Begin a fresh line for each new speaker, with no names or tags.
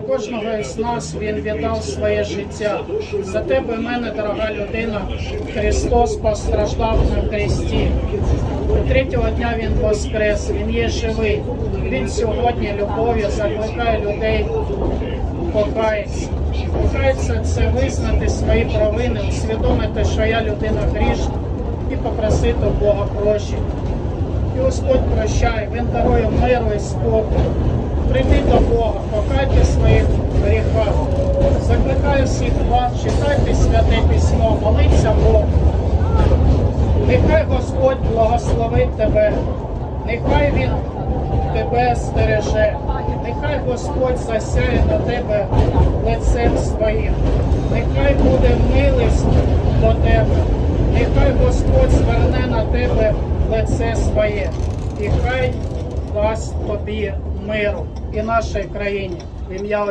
Кожного із нас він віддав своє життя. За тебе, мене, дорога людина, Христос постраждав на хресті. Третього дня Він воскрес, Він є живий. Він сьогодні любов'ю закликає людей покаятися. Покаятися це визнати свої провини, усвідомити, що я людина грішна, і попросити Бога прощення. І Господь прощає, Він дарує миру і спокій. Всіх вас, читайте святе письмо, моліться Богу. Нехай Господь благословить тебе, нехай Він тебе стереже, нехай Господь засяє на тебе лицем своїм, нехай буде милість до тебе, нехай Господь зверне на тебе лице своє, і хай дасть тобі миру і нашій країні. Ім'я